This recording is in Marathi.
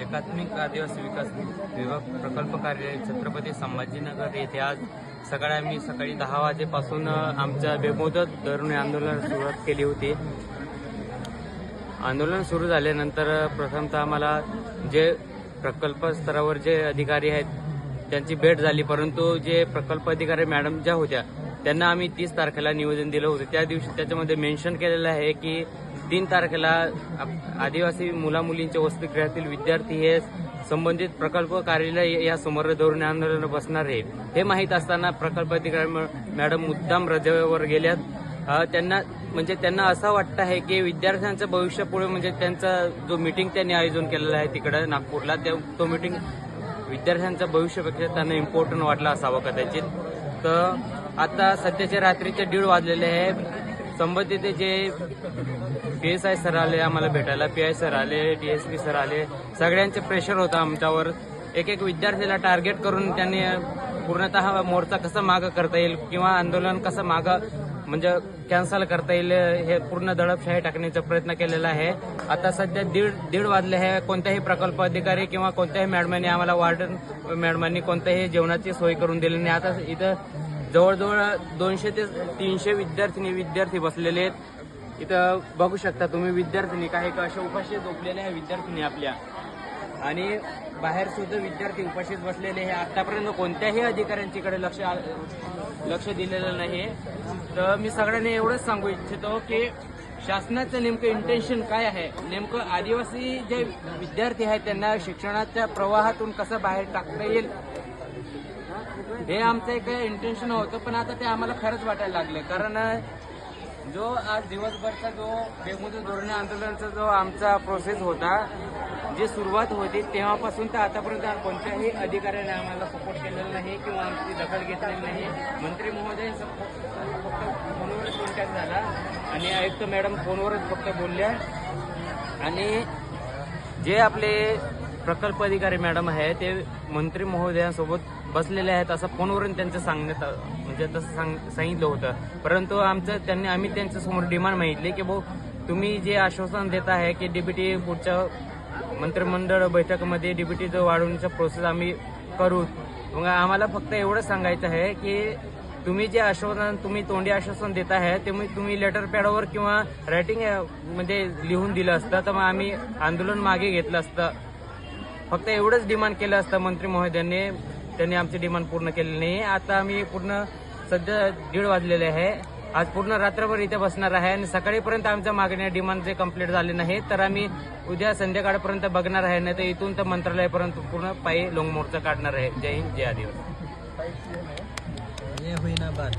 एकात्मिक आदिवासी विकास विभाग प्रकल्प कार्यालय छत्रपती संभाजीनगर येथे आज सकाळी आम्ही सकाळी दहा वाजेपासून आमच्या बेमुदत धरून आंदोलन सुरुवात केली होती. आंदोलन सुरू झाल्यानंतर प्रथमतः आम्हाला जे प्रकल्प स्तरावर जे अधिकारी आहेत त्यांची भेट झाली. परंतु जे प्रकल्प अधिकारी मॅडम ज्या होत्या त्यांना आम्ही तीस तारखेला निवेदन दिलं होतं. त्या दिवशी त्याच्यामध्ये मेन्शन केलेलं आहे की तीन तारखेला आप- आदिवासी मुला मुलींच्या वसतिगृहातील विद्यार्थी हे संबंधित प्रकल्प कार्यालय या समोर धोरण आंदोलन बसणार आहे हे माहीत असताना प्रकल्प अधिकारी मॅडम मुद्दाम रजेवर गेल्यात. त्यांना म्हणजे त्यांना असं वाटतं आहे की विद्यार्थ्यांचं भविष्य पुढे म्हणजे त्यांचा जो मिटिंग त्यांनी आयोजन केलेला आहे तिकडे नागपूरला तो मिटिंग विद्यार्थ्यांचं भविष्यापेक्षा त्यांना इम्पॉर्टंट वाटला असावं कदाचित. तर आता सध्याचे रात्रीचे दीड वाजलेले आहे. संबंधित J P S I sir आले आम्हाला भेटायला. पी आय सर आले डी एस पी सर आले. सगळ्यांचे प्रेशर होतं आमच्यावर. एक एक विद्यार्थ्याला टार्गेट करून त्यांनी पूर्णतः मोर्चा कसा मागं करता येईल किंवा आंदोलन कसं मागं म्हणजे कॅन्सल करता येईल हे पूर्ण दडपशाही टाकण्याचा प्रयत्न केलेला आहे. आता सध्या दीड दीड वाजले आहे. कोणत्याही प्रकल्प अधिकारी किंवा कोणत्याही मॅडमांनी आम्हाला वार्डन मॅडमांनी कोणत्याही जेवणाची सोय करून दिली नाही. आता इथं जवळजवळ दोनशे ते तीनशे विद्यार्थिनी विद्यार्थी बसलेले आहेत. इथं बघू शकता तुम्ही विद्यार्थिनी काही अशा उपाशी झोपलेल्या आहे विद्यार्थिनी आपल्या. आणि बाहेर सुद्धा विद्यार्थी उपाशीच बसलेले हे आतापर्यंत कोणत्याही अधिकाऱ्यांच्याकडे लक्ष आ- लक्ष दिलेलं नाही तर मी सगळ्यांनी एवढंच सांगू इच्छितो की शासनाचं नेमकं इंटेन्शन काय आहे? नेमकं आदिवासी जे विद्यार्थी आहेत त्यांना शिक्षणाच्या प्रवाहातून कसं बाहेर टाकता येईल? हे आमचं एक इंटेन्शन होतं पण आता ते आम्हाला खरंच वाटायला लागलं कारण जो आज दिवसभरचा जो बेमुदत धोरणे आंदोलनाचा जो आमचा प्रोसेस होता जी सुरुवात होती तेव्हापासून तर आतापर्यंत कोणत्याही अधिकाऱ्याने आम्हाला सपोर्ट केलेला नाही किंवा आमची दखल घेतलेली नाही. मंत्री महोदय फक्त फोनवरच कॉन्टॅक्ट झाला आणि आयुक्त मॅडम फोनवरच फक्त बोलल्या. आणि जे आपले प्रकल्प अधिकारी मॅडम आहे ते मंत्री महोदयांसोबत बसलेले आहेत असं फोनवरून त्यांचं सांगण्यात म्हणजे तसं सांग सांगितलं होतं. परंतु आमचं त्यांनी आम्ही त्यांच्यासमोर डिमांड मागितली की भाऊ तुम्ही जे आश्वासन देत आहे की डीबीटी पुढच्या मंत्रिमंडळ बैठकीमध्ये डीबीटीचं वाढवण्याचा प्रोसेस आम्ही करू. मग आम्हाला फक्त एवढं सांगायचं आहे की तुम्ही जे आश्वासन तुम्ही तोंडी आश्वासन देत आहे ते मी- तुम्ही लेटर पॅडवर किंवा रायटिंग म्हणजे लिहून दिलं असतं तर मग आम्ही आंदोलन मागे घेतलं असतं. फक्त एवढंच डिमांड केलं असतं मंत्री महोदयांनी. त्यांनी आमची डिमांड पूर्ण केली नाही. आता आम्ही पूर्ण सध्या दीड वाजलेले आहे. आज पूर्ण रात्रभर इथे बसणार आहे आणि सकाळीपर्यंत आमच्या मागण्या डिमांड जे कंप्लीट झाले नाही तर आम्ही उद्या संध्याकाळपर्यंत बघणार आहे. नाही तर इथून तर मंत्रालयापर्यंत पूर्ण पायी लोंग मोर्चा काढणार आहे. जय हिंद जय आदिवासी. ये हुई बात.